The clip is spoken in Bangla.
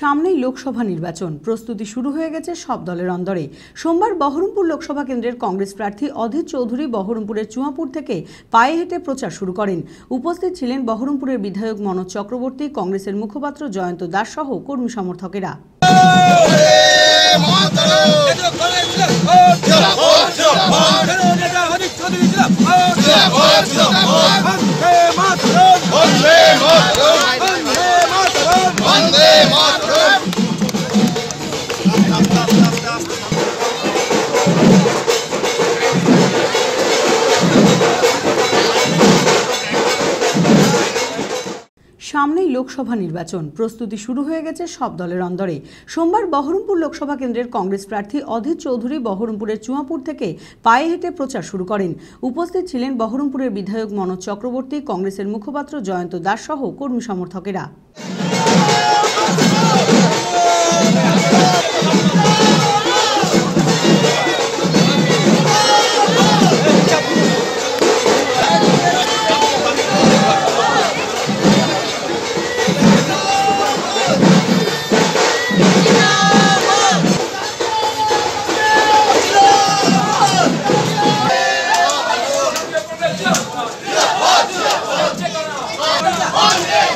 সামনেই লোকসভা নির্বাচন। প্রস্তুতি শুরু হয়ে গেছে সব দলের অন্দরে। সোমবার বহরমপুর লোকসভা কেন্দ্রের কংগ্রেস প্রার্থী অধীর চৌধুরী বহরমপুরের চুয়াপুর থেকে পায়ে হেঁটে প্রচার শুরু করেন। উপস্থিত ছিলেন বহরমপুরের বিধায়ক মনোজ চক্রবর্তী, কংগ্রেসের মুখপাত্র জয়ন্ত দাস সহ কর্মী সমর্থকেরা। সামনেই লোকসভা নির্বাচন। প্রস্তুতি শুরু হয়ে গেছে সব দলের অন্দরে। সোমবার বহরমপুর লোকসভা কেন্দ্রের কংগ্রেস প্রার্থী অধীর চৌধুরী বহরমপুরের চুয়াপুর থেকে পায়ে হেঁটে প্রচার শুরু করেন। উপস্থিত ছিলেন বহরমপুরের বিধায়ক মনোজ চক্রবর্তী, কংগ্রেসের মুখপাত্র জয়ন্ত দাস সহ কর্মী সমর্থকেরা। 어디야 어디야 어디야 어디야